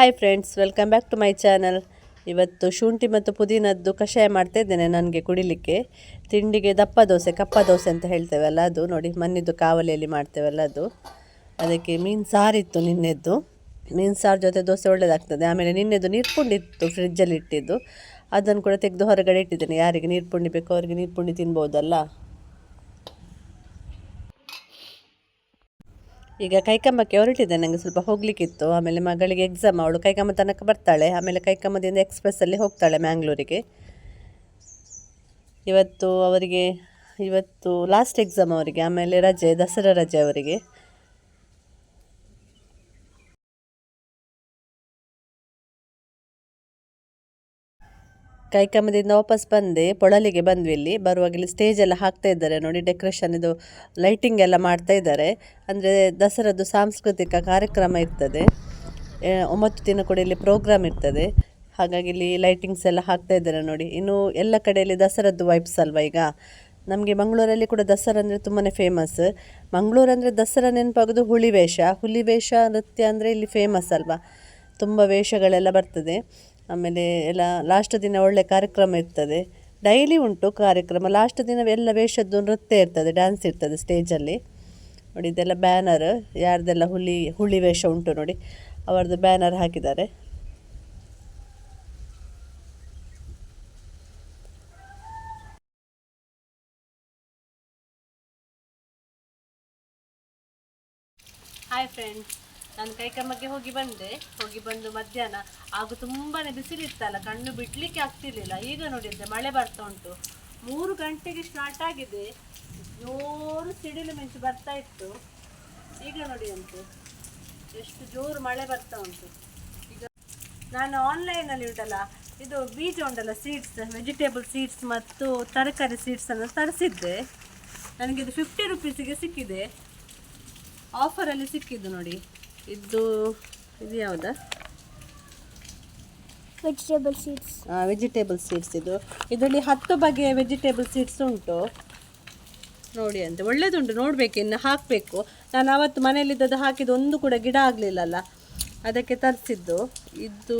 Hi friends welcome back to my channel ಇವತ್ತು ಶುಂಠಿ ಮತ್ತು ಪುದೀನದ್ದು ಕಷಾಯ ಮಾಡ್ತಾ ಇದ್ದೇನೆ ನನಗೆ ಕುಡಿಲಿಕ್ಕೆ. ತಿಂಡಿಗೆ ದಪ್ಪ ದೋಸೆ, ಕಪ್ಪ ದೋಸೆ ಅಂತ ಹೇಳ್ತೇವಲ್ಲ ಅದು. ನೋಡಿ, ಮನ್ನಿದ್ದು ಕಾವಲಿಯಲ್ಲಿ ಮಾಡ್ತೇವಲ್ಲ ಅದು. ಅದಕ್ಕೆ ಮೀನು ಸಾರಿತ್ತು ನಿನ್ನೆದ್ದು. ಮೀನು ಸಾರು ಜೊತೆ ದೋಸೆ ಒಳ್ಳೆಯದಾಗ್ತದೆ ಆಮೇಲೆ ನಿನ್ನೆದು ನೀರ್ಪುಂಡಿತ್ತು ಫ್ರಿಜ್ಜಲ್ಲಿ ಇಟ್ಟಿದ್ದು. ಅದನ್ನು ಕೂಡ ತೆಗೆದು ಹೊರಗಡೆ ಇಟ್ಟಿದ್ದೇನೆ. ಯಾರಿಗೆ ನೀರ್ಪುಂಡಿ ಬೇಕೋ ಅವರಿಗೆ ನೀರು ಪುಂಡಿ ತಿನ್ಬೋದಲ್ಲ. ಈಗ ಕೈಕಮ್ಮಕ್ಕೆ ಹೊರಟಿದ್ದೆ ನನಗೆ ಸ್ವಲ್ಪ ಹೋಗ್ಲಿಕ್ಕಿತ್ತು. ಆಮೇಲೆ ಮಗಳಿಗೆ ಎಕ್ಸಾಮ್ ಅವಳು ಕೈಕಮ್ಮ ತನಕ ಬರ್ತಾಳೆ. ಆಮೇಲೆ ಕೈಕಮ್ಮದಿಂದ ಎಕ್ಸ್ಪ್ರೆಸ್ಸಲ್ಲಿ ಹೋಗ್ತಾಳೆ ಮ್ಯಾಂಗ್ಳೂರಿಗೆ. ಇವತ್ತು ಅವರಿಗೆ, ಇವತ್ತು ಲಾಸ್ಟ್ ಎಕ್ಸಾಮ್ ಅವರಿಗೆ, ಆಮೇಲೆ ರಜೆ, ದಸರಾ ರಜೆ ಅವರಿಗೆ. ಕೈಕಮ್ಮದಿಂದ ವಾಪಸ್ ಬಂದೆ, ಪೊಳಲಿಗೆ ಬಂದ್ವಿ ಇಲ್ಲಿ. ಬರುವಾಗ ಇಲ್ಲಿ ಸ್ಟೇಜ್ ಎಲ್ಲ ಹಾಕ್ತಾ ಇದ್ದಾರೆ ನೋಡಿ ಡೆಕೋರೇಷನ್ ಇದು ಲೈಟಿಂಗ್ ಎಲ್ಲ ಮಾಡ್ತಾ ಇದ್ದಾರೆ. ಅಂದರೆ ದಸರಾದ್ದು ಸಾಂಸ್ಕೃತಿಕ ಕಾರ್ಯಕ್ರಮ ಇರ್ತದೆ. ಒಂಬತ್ತು ದಿನ ಕೂಡ ಇಲ್ಲಿ ಪ್ರೋಗ್ರಾಮ್ ಇರ್ತದೆ. ಹಾಗಾಗಿ ಇಲ್ಲಿ ಲೈಟಿಂಗ್ಸ್ ಎಲ್ಲ ಹಾಕ್ತಾ ಇದ್ದಾರೆ ನೋಡಿ. ಇನ್ನು ಎಲ್ಲ ಕಡೆಯಲ್ಲಿ ದಸರಾದ್ದು ವೈಬ್ಸ್ ಅಲ್ವಾ ಈಗ? ನಮಗೆ ಮಂಗಳೂರಲ್ಲಿ ಕೂಡ ದಸರಾ ಅಂದರೆ ತುಂಬಾ ಫೇಮಸ್ ಮಂಗಳೂರು ಅಂದರೆ ದಸರಾ ನೆನಪಾಗೋದು ಹುಲಿ ವೇಷ. ಹುಲಿ ವೇಷ ನೃತ್ಯ ಅಂದರೆ ಇಲ್ಲಿ ಫೇಮಸ್ ಅಲ್ವಾ? ತುಂಬ ವೇಷಗಳೆಲ್ಲ ಬರ್ತದೆ. ಆಮೇಲೆ ಎಲ್ಲ ಲಾಸ್ಟ್ ದಿನ ಒಳ್ಳೆ ಕಾರ್ಯಕ್ರಮ ಇರ್ತದೆ. ಡೈಲಿ ಉಂಟು ಕಾರ್ಯಕ್ರಮ. ಲಾಸ್ಟ್ ದಿನ ಎಲ್ಲ ವೇಷದ್ದು ನೃತ್ಯ ಇರ್ತದೆ ಡ್ಯಾನ್ಸ್ ಇರ್ತದೆ ಸ್ಟೇಜಲ್ಲಿ ನೋಡಿ, ಇದೆಲ್ಲ ಬ್ಯಾನರ್ ಯಾರ್ದೆಲ್ಲ ಹುಲಿ, ಹುಳಿ ವೇಷ ಉಂಟು ನೋಡಿ, ಅವರದ್ದು ಬ್ಯಾನರ್ ಹಾಕಿದ್ದಾರೆ. ಹಾಯ್ ಫ್ರೆಂಡ್ಸ್ ನಾನು ಕೈಕಮ್ಮಗೆ ಹೋಗಿ ಬಂದೆ. ಹೋಗಿ ಬಂದು ಮಧ್ಯಾಹ್ನ ಆಗ ತುಂಬಾ ಬಿಸಿಲಿತ್ತಲ್ಲ, ಕಣ್ಣು ಬಿಡ್ಲಿಕ್ಕೆ ಆಗ್ತಿರ್ಲಿಲ್ಲ. ಈಗ ನೋಡಿದ್ರೆ ಮಳೆ ಬರ್ತಾ ಉಂಟು. ಮೂರು ಗಂಟೆಗೆ ಸ್ಟಾರ್ಟ್ ಆಗಿದೆ. ಜೋರು ಸಿಡಿಲು ಮಿಂಚು ಬರ್ತಾ ಇತ್ತು. ಈಗ ನೋಡಿ ಉಂಟು ಎಷ್ಟು ಜೋರು ಮಳೆ ಬರ್ತಾ ಉಂಟು. ಈಗ ನಾನು ಆನ್ಲೈನಲ್ಲಿ ಉಂಟಲ್ಲ, ಇದು ಬೀಜ ಉಂಟಲ್ಲ ಸೀಡ್ಸ್ ವೆಜಿಟೇಬಲ್ ಸೀಡ್ಸ್ ಮತ್ತು ತರಕಾರಿ ಸೀಡ್ಸನ್ನು ತರಿಸಿದ್ದೆ. ನನಗೆ ಇದು ಫಿಫ್ಟಿ ರುಪೀಸಿಗೆ ಸಿಕ್ಕಿದೆ. ಆಫರಲ್ಲಿ ಸಿಕ್ಕಿದ್ದು ನೋಡಿ. ಇದು ಇದು ಯಾವುದಾ? ವೆಜಿಟೇಬಲ್ ಸೀಡ್ಸ್ ವೆಜಿಟೇಬಲ್ ಸೀಡ್ಸ್ ಇದು. ಇದರಲ್ಲಿ ಹತ್ತು ಬಗೆಯ ವೆಜಿಟೇಬಲ್ ಸೀಡ್ಸ್ ಉಂಟು. ನೋಡಿ ಅಂತ. ಒಳ್ಳೆಯದುಂಟು ನೋಡಬೇಕು ಇನ್ನು ಹಾಕಬೇಕು. ನಾನು ಅವತ್ತು ಮನೆಯಲ್ಲಿದ್ದದ್ದು ಹಾಕಿದ ಒಂದು ಕೂಡ ಗಿಡ ಆಗಲಿಲ್ಲಲ್ಲ. ಅದಕ್ಕೆ ತರಿಸಿದ್ದು. ಇದು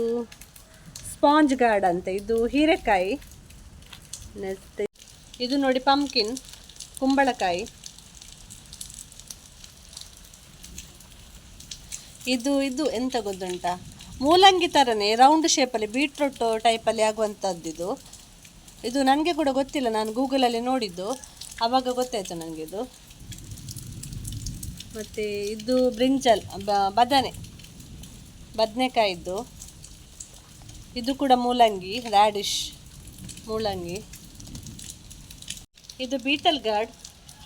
ಸ್ಪಾಂಜ್ ಗಾರ್ಡ್ ಅಂತ. ಇದು ಹೀರೆಕಾಯಿ. ನೆಕ್ಸ್ಟ್ ಇದು ನೋಡಿ ಪಂಪ್ಕಿನ್ ಕುಂಬಳಕಾಯಿ. ಇದು ಇದು ಎಂತ ಗೊತ್ತುಂಟ? ಮೂಲಂಗಿ ಥರನೇ ರೌಂಡ್ ಶೇಪಲ್ಲಿ ಬೀಟ್ರೂಟ್ ಟೈಪಲ್ಲಿ ಆಗುವಂಥದ್ದು ಇದು. ಇದು ನನಗೆ ಕೂಡ ಗೊತ್ತಿಲ್ಲ, ನಾನು ಗೂಗಲಲ್ಲಿ ನೋಡಿದ್ದು. ಆವಾಗ ಗೊತ್ತಾಯಿತು ನನಗೆ ಇದು. ಮತ್ತು ಇದು ಬ್ರಿಂಜಲ್ ಬದನೆ. ಬದನೆಕಾಯಿದ್ದು ಇದು ಕೂಡ ಮೂಲಂಗಿ ರ್ಯಾಡಿಶ್ ಮೂಲಂಗಿ. ಇದು ಬೀಟಲ್ ಗಾರ್ಡ್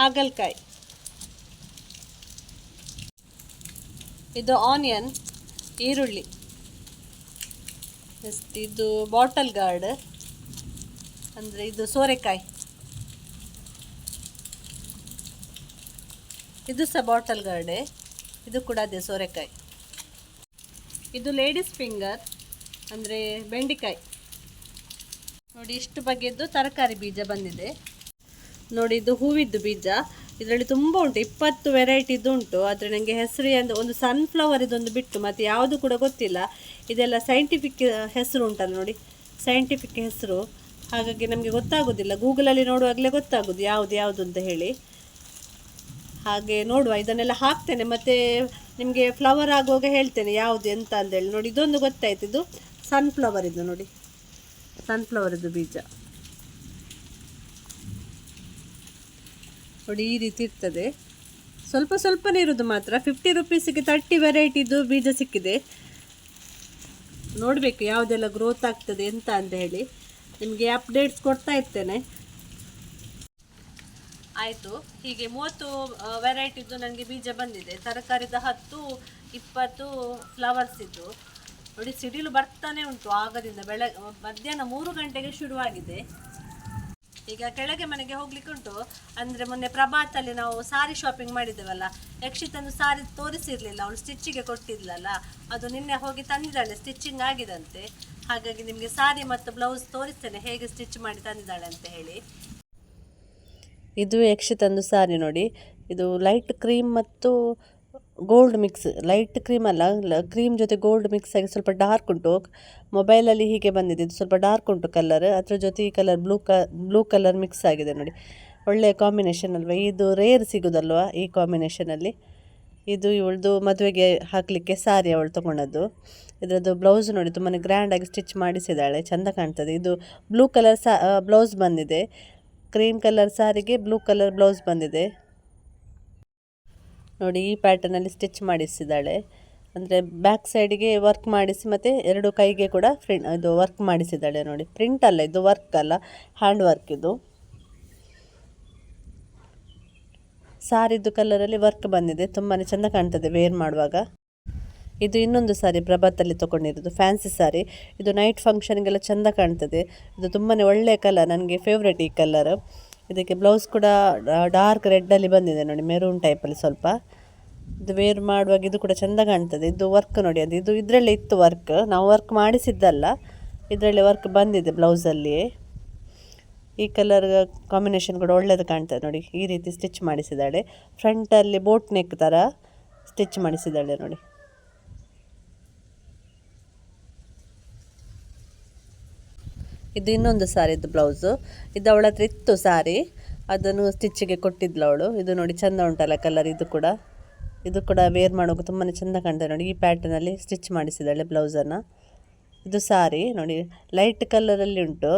ಹಾಗಲಕಾಯಿ. ಇದು ಆನಿಯನ್, ಈರುಳ್ಳಿ. ನೆಕ್ಸ್ಟ್ ಇದು ಬಾಟಲ್ ಗಾರ್ಡ್. ಅಂದರೆ ಇದು ಸೋರೆಕಾಯಿ. ಇದು ಸಹ ಬಾಟಲ್ ಗಾರ್ಡೆ. ಇದು ಕೂಡ ಅದೇ ಸೋರೆಕಾಯಿ. ಇದು ಲೇಡೀಸ್ ಫಿಂಗರ್, ಅಂದರೆ ಬೆಂಡೆಕಾಯಿ. ನೋಡಿ, ಇಷ್ಟು ಬಗೆಯದ್ದು ತರಕಾರಿ ಬೀಜ ಬಂದಿದೆ. ನೋಡಿ, ಇದು ಹೂವಿದ್ದು ಬೀಜ. ಇದರಲ್ಲಿ ತುಂಬ ಉಂಟು, ಇಪ್ಪತ್ತು ವೆರೈಟಿದು ಉಂಟು. ಆದರೆ ನನಗೆ ಹೆಸರು ಎಂದು, ಒಂದು ಸನ್ಫ್ಲವರ್ ಇದೊಂದು ಬಿಟ್ಟು, ಮತ್ತು ಯಾವುದು ಕೂಡ ಗೊತ್ತಿಲ್ಲ. ಇದೆಲ್ಲ ಸೈಂಟಿಫಿಕ್ ಹೆಸರು ಉಂಟಲ್ಲ ನೋಡಿ ಸೈಂಟಿಫಿಕ್ ಹೆಸರು. ಹಾಗಾಗಿ ನಮಗೆ ಗೊತ್ತಾಗೋದಿಲ್ಲ. ಗೂಗಲಲ್ಲಿ ನೋಡುವಾಗಲೇ ಗೊತ್ತಾಗೋದು, ಯಾವುದು ಯಾವುದು ಅಂತ ಹೇಳಿ. ಹಾಗೆ ನೋಡುವ, ಇದನ್ನೆಲ್ಲ ಹಾಕ್ತೇನೆ. ಮತ್ತು ನಿಮಗೆ ಫ್ಲವರ್ ಆಗುವಾಗ ಹೇಳ್ತೇನೆ, ಯಾವುದು ಎಂತ ಅಂತೇಳಿ ನೋಡಿ, ಇದೊಂದು ಗೊತ್ತಾಯ್ತು, ಇದು ಸನ್ಫ್ಲವರ್ ಇದು ನೋಡಿ. ಸನ್ಫ್ಲವರ್ ಇದು ಬೀಜ. ನೋಡಿ, ಈ ರೀತಿ ಇರ್ತದೆ. ಸ್ವಲ್ಪ ಸ್ವಲ್ಪನೇ ಇರೋದು ಮಾತ್ರ. ಫಿಫ್ಟಿ ರುಪೀಸಿಗೆ ತರ್ಟಿ ವೆರೈಟಿದು ಬೀಜ ಸಿಕ್ಕಿದೆ. ನೋಡಬೇಕು ಯಾವುದೆಲ್ಲ ಗ್ರೋತ್ ಆಗ್ತದೆ ಎಂತ ಅಂತ ಹೇಳಿ. ನಿಮಗೆ ಅಪ್ಡೇಟ್ಸ್ ಕೊಡ್ತಾ ಇರ್ತೇನೆ. ಆಯಿತು. ಹೀಗೆ ಮೂವತ್ತು ವೆರೈಟಿದು ನನಗೆ ಬೀಜ ಬಂದಿದೆ. ತರಕಾರಿದ ಹತ್ತು, ಇಪ್ಪತ್ತು ಫ್ಲವರ್ಸ್ ಇದ್ದು. ನೋಡಿ, ಸಿಡಿಲು ಬರ್ತಾನೆ ಉಂಟು. ಆಗದಿಂದ ಬೆಳ ಮಧ್ಯಾಹ್ನ ಮೂರು ಗಂಟೆಗೆ ಶುರುವಾಗಿದೆ. ಈಗ ಕೆಳಗೆ ಮನೆಗೆ ಹೋಗ್ಲಿಕ್ಕೆ ಉಂಟು. ಅಂದ್ರೆ ಮೊನ್ನೆ ಪ್ರಭಾತಲ್ಲಿ ನಾವು ಸಾರಿ ಶಾಪಿಂಗ್ ಮಾಡಿದ್ದೇವಲ್ಲ ಯಕ್ಷಿತನ್ನು ಸಾರಿ ತೋರಿಸಿರ್ಲಿಲ್ಲ, ಅವಳು ಸ್ಟಿಚ್ಚಿಗೆ ಕೊಟ್ಟಿದ್ಲಲ್ಲ, ಅದು ನಿನ್ನೆ ಹೋಗಿ ತಂದಿದ್ದಾಳೆ ಸ್ಟಿಚ್ಚಿಂಗ್ ಆಗಿದಂತೆ. ಹಾಗಾಗಿ ನಿಮಗೆ ಸಾರಿ ಮತ್ತು ಬ್ಲೌಸ್ ತೋರಿಸ್ತೇನೆ, ಹೇಗೆ ಸ್ಟಿಚ್ ಮಾಡಿ ತಂದಿದ್ದಾಳೆ ಅಂತ ಹೇಳಿ. ಇದು ಯಕ್ಷಿತಂದು ಸಾರಿ ನೋಡಿ. ಇದು ಲೈಟ್ ಕ್ರೀಮ್ ಮತ್ತು ಗೋಲ್ಡ್ ಮಿಕ್ಸ್, ಲೈಟ್ ಕ್ರೀಮ್ ಅಲ್ಲ ಕ್ರೀಮ್ ಜೊತೆ ಗೋಲ್ಡ್ ಮಿಕ್ಸ್ ಆಗಿ ಸ್ವಲ್ಪ ಡಾರ್ಕ್ ಉಂಟು. ಮೊಬೈಲಲ್ಲಿ ಹೀಗೆ ಬಂದಿದೆ, ಇದು ಸ್ವಲ್ಪ ಡಾರ್ಕ್ ಉಂಟು ಕಲರ್ ಅದ್ರ ಜೊತೆ ಈ ಕಲರ್ ಬ್ಲೂ ಕ ಬ್ಲೂ ಕಲರ್ ಮಿಕ್ಸ್ ಆಗಿದೆ ನೋಡಿ. ಒಳ್ಳೆಯ ಕಾಂಬಿನೇಷನ್ ಅಲ್ವಾ? ಇದು ರೇರ್ ಸಿಗೋದಲ್ವಾ ಈ ಕಾಂಬಿನೇಷನಲ್ಲಿ ಇದು ಇವಳದು ಮದುವೆಗೆ ಹಾಕಲಿಕ್ಕೆ ಸಾರಿ ಅವಳು ತೊಗೊಂಡದ್ದು. ಇದರದ್ದು ಬ್ಲೌಸ್ ನೋಡಿ ತುಂಬಾ ಗ್ರ್ಯಾಂಡಾಗಿ ಸ್ಟಿಚ್ ಮಾಡಿಸಿದ್ದಾಳೆ, ಚೆಂದ ಕಾಣ್ತದೆ. ಇದು ಬ್ಲೂ ಕಲರ್ ಸಾ ಬ್ಲೌಸ್ ಬಂದಿದೆ. ಕ್ರೀಮ್ ಕಲರ್ ಸಾರಿಗೆ ಬ್ಲೂ ಕಲರ್ ಬ್ಲೌಸ್ ಬಂದಿದೆ. ನೋಡಿ, ಈ ಪ್ಯಾಟರ್ನಲ್ಲಿ ಸ್ಟಿಚ್ ಮಾಡಿಸಿದ್ದಾಳೆ. ಅಂದರೆ ಬ್ಯಾಕ್ ಸೈಡಿಗೆ ವರ್ಕ್ ಮಾಡಿಸಿ, ಮತ್ತು ಎರಡು ಕೈಗೆ ಕೂಡ ಫ್ರಿಂಟ್ ಇದು ವರ್ಕ್ ಮಾಡಿಸಿದ್ದಾಳೆ ನೋಡಿ. ಪ್ರಿಂಟ್ ಅಲ್ಲ, ಇದು ವರ್ಕ್ ಅಲ್ಲ ಹ್ಯಾಂಡ್ ವರ್ಕ್ ಇದು. ಸಾರಿದ್ದು ಕಲರಲ್ಲಿ ವರ್ಕ್ ಬಂದಿದೆ ತುಂಬಾ ಚೆಂದ ಕಾಣ್ತದೆ ವೇರ್ ಮಾಡುವಾಗ. ಇದು ಇನ್ನೊಂದು ಸಾರಿ ಪ್ರಭಾತಲ್ಲಿ ತೊಗೊಂಡಿರೋದು ಫ್ಯಾನ್ಸಿ ಸಾರಿ ಇದು ನೈಟ್ ಫಂಕ್ಷನ್ಗೆಲ್ಲ ಚೆಂದ ಕಾಣ್ತದೆ. ಇದು ತುಂಬಾ ಒಳ್ಳೆಯ ಕಲರ್ ನನಗೆ ಫೇವ್ರೆಟ್ ಈ ಕಲರ್ ಇದಕ್ಕೆ ಬ್ಲೌಸ್ ಕೂಡ ಡಾರ್ಕ್ ರೆಡ್ಡಲ್ಲಿ ಬಂದಿದೆ ನೋಡಿ ಮೆರೂನ್ ಟೈಪಲ್ಲಿ ಸ್ವಲ್ಪ. ಇದು ವೇರ್ ಮಾಡುವಾಗ ಇದು ಕೂಡ ಚೆಂದ ಕಾಣ್ತದೆ. ಇದು ವರ್ಕ್ ನೋಡಿ, ಅದು ಇದು ಇದರಲ್ಲೇ ಇತ್ತು ವರ್ಕ್ ನಾವು ವರ್ಕ್ ಮಾಡಿಸಿದ್ದಲ್ಲ, ಇದರಲ್ಲಿ ವರ್ಕ್ ಬಂದಿದೆ ಬ್ಲೌಸಲ್ಲಿಯೇ ಈ ಕಲರ್ ಕಾಂಬಿನೇಷನ್ ಕೂಡ ಒಳ್ಳೆಯದು ಕಾಣ್ತದೆ ನೋಡಿ, ಈ ರೀತಿ ಸ್ಟಿಚ್ ಮಾಡಿಸಿದ್ದಾಳೆ. ಫ್ರಂಟಲ್ಲಿ ಬೋಟ್ ನೆಕ್ ಥರ ಸ್ಟಿಚ್ ಮಾಡಿಸಿದ್ದಾಳೆ ನೋಡಿ. ಇದು ಇನ್ನೊಂದು ಸಾರಿದ್ದು ಬ್ಲೌಸು. ಇದು ಅವಳ ಹತ್ರ ಇತ್ತು ಸಾರಿ. ಅದನ್ನು ಸ್ಟಿಚ್ಚಿಗೆ ಕೊಟ್ಟಿದ್ಲು ಅವಳು. ಇದು ನೋಡಿ ಚೆಂದ ಉಂಟಲ್ಲ ಕಲರ್ ಇದು ಕೂಡ. ಇದು ಕೂಡ ವೇರ್ ಮಾಡೋಕೆ ತುಂಬಾ ಚೆಂದ ಕಾಣ್ತದೆ ನೋಡಿ. ಈ ಪ್ಯಾಟರ್ನಲ್ಲಿ ಸ್ಟಿಚ್ ಮಾಡಿಸಿದ್ದಾಳೆ ಬ್ಲೌಸನ್ನು. ಇದು ಸಾರಿ, ನೋಡಿ. ಲೈಟ್ ಕಲರಲ್ಲಿ ಉಂಟು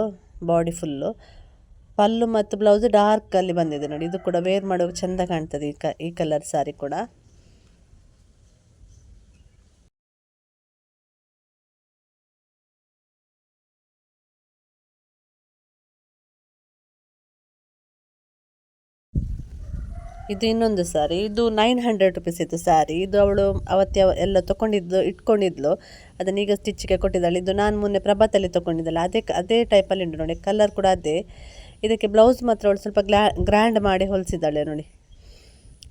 ಬಾಡಿ ಫುಲ್ಲು ಪಲ್ಲು ಮತ್ತು ಬ್ಲೌಸ್ ಡಾರ್ಕಲ್ಲಿ ಬಂದಿದೆ ನೋಡಿ. ಇದು ಕೂಡ ವೇರ್ ಮಾಡೋಕೆ ಚೆಂದ ಕಾಣ್ತದೆ ಈ ಕ, ಈ ಕಲರ್ ಸಾರಿ ಕೂಡ. ಇದು ಇನ್ನೊಂದು ಸಾರಿ. ಇದು ನೈನ್ ಹಂಡ್ರೆಡ್ ರುಪೀಸ್ ಇತ್ತು ಸ್ಯಾರಿ ಇದು ಅವಳು ಅವತ್ತೆ ಎಲ್ಲ ತೊಗೊಂಡಿದ್ದು ಇಟ್ಕೊಂಡಿದ್ಲು. ಅದನ್ನ ಈಗ ಸ್ಟಿಚ್ಗೆ ಕೊಟ್ಟಿದ್ದಾಳೆ. ಇದು ನಾನು ಮೊನ್ನೆ ಪ್ರಭಾತಲ್ಲಿ ತೊಗೊಂಡಿದ್ದಲ್ಲ ಅದೇ ಅದೇ ಟೈಪಲ್ಲಿ ಉಂಟು ನೋಡಿ. ಕಲರ್ ಕೂಡ ಅದೇ. ಇದಕ್ಕೆ ಬ್ಲೌಸ್ ಮಾತ್ರ ಅವಳು ಸ್ವಲ್ಪ ಗ್ಲಾ ಗ್ರ್ಯಾಂಡ್ ಮಾಡಿ ಹೊಲಿಸಿದ್ದಾಳೆ ನೋಡಿ.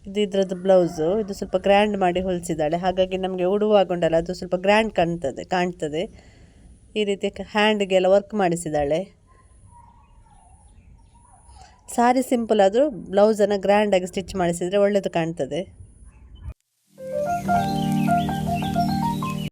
ಇದು ಇದ್ರದ್ದು ಬ್ಲೌಸು ಇದು ಸ್ವಲ್ಪ ಗ್ರ್ಯಾಂಡ್ ಮಾಡಿ ಹೊಲಿಸಿದ್ದಾಳೆ. ಹಾಗಾಗಿ ನಮಗೆ ಉಡುವಾಗೊಂಡಲ್ಲ ಅದು ಸ್ವಲ್ಪ ಗ್ರ್ಯಾಂಡ್ ಕಾಣ್ತದೆ ಕಾಣ್ತದೆ. ಈ ರೀತಿ ಹ್ಯಾಂಡ್ಗೆಲ್ಲ ವರ್ಕ್ ಮಾಡಿಸಿದ್ದಾಳೆ. ಸಾರಿ ಸಿಂಪಲ್ ಆದರೂ ಬ್ಲೌಸನ್ನು ಗ್ರ್ಯಾಂಡಾಗಿ ಸ್ಟಿಚ್ ಮಾಡಿಸಿದರೆ ಒಳ್ಳೆಯದು ಕಾಣ್ತದೆ.